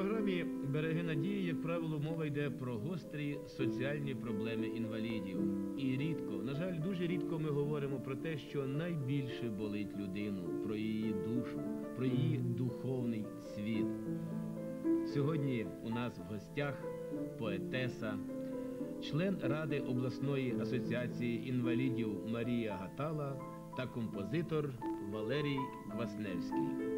програмі Береги надії, як правило, мова йде про гострі соціальні проблеми інвалідів. І рідко, на жаль, дуже рідко ми говоримо про те, що найбільше болить людину, про її душу, про її духовний світ. Сьогодні у нас в гостях поетеса, член Ради обласної асоціації інвалідів Марія Гатала та композитор Валерій Квасневський.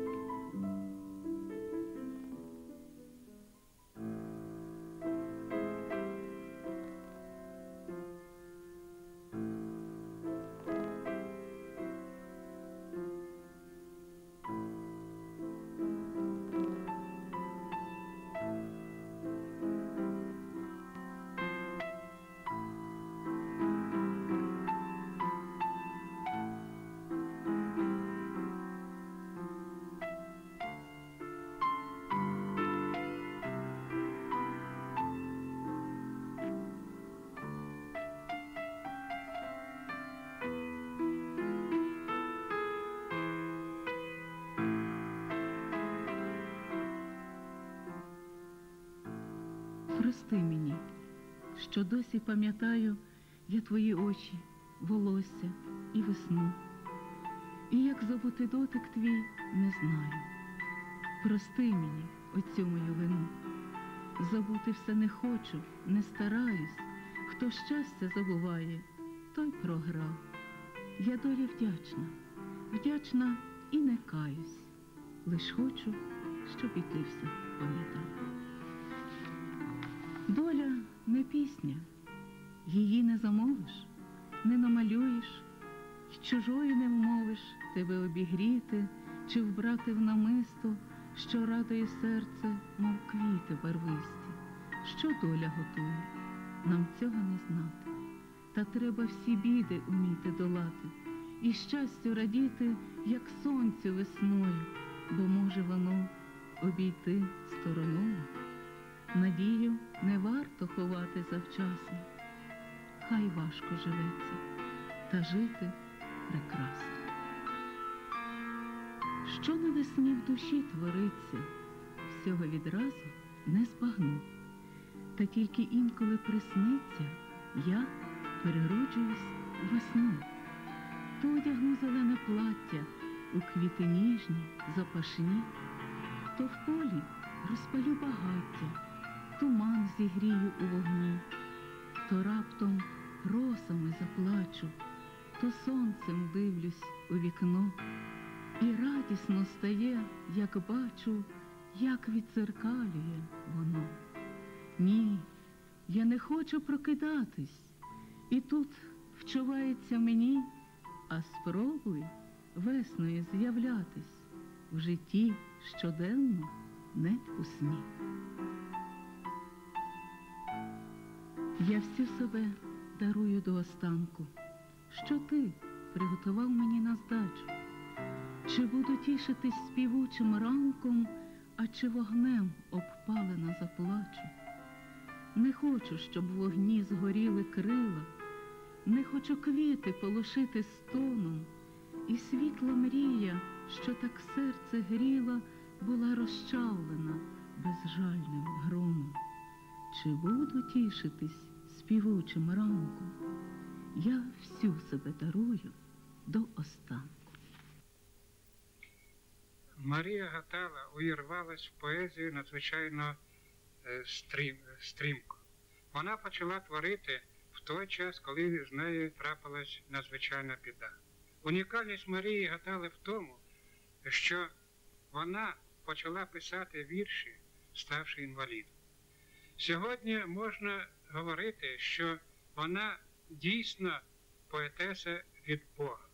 Прости мені, що досі пам'ятаю я твої очі, волосся і весну. І як забути дотик твій, не знаю. Прости мені оцю мою вину. Забути все не хочу, не стараюсь. Хто щастя забуває, той програв. Я долі вдячна, вдячна і не каюсь. Лиш хочу, щоб і ти все пам'ятав. Доля не пісня, її не замовиш, не намалюєш, чужою не вмовиш тебе обігріти чи вбрати в намисто, що радує серце, мов квіти барвисті. Що доля готує, нам цього не знати. Та треба всі біди уміти долати і щастю радіти, як сонцю весною, бо може воно обійти стороною. Надію не варто ховати завчасно, хай важко живеться, та жити прекрасно. Що на весні в душі твориться, всього відразу не збагну. Та тільки інколи присниться, я перероджуюсь у весну. То одягну зелене плаття у квіти ніжні, запашні, то в полі розпалю багаття туман зігрію у вогні, то раптом росами заплачу, то сонцем дивлюсь у вікно, і радісно стає, як бачу, як відзеркалює воно. Ні, я не хочу прокидатись, і тут вчувається мені, а спробуй весною з'являтись в житті щоденно, не у сні. Я всю себе дарую до останку, що ти приготував мені на здачу, чи буду тішитись співучим ранком, а чи вогнем обпалена заплачу. Не хочу, щоб в вогні згоріли крила, не хочу квіти полошити стоном, і світла мрія, що так серце гріла, була розчавлена безжальним громом. Чи буду тішитись співучим ранком? Я всю себе дарую до останку. Марія Гатала увірвалась в поезію надзвичайно е, стрім, стрімко. Вона почала творити в той час, коли з нею трапилась надзвичайна біда. Унікальність Марії Гатали в тому, що вона почала писати вірші, ставши інвалідом. Сьогодні можна говорити, що вона дійсно поетеса від Бога.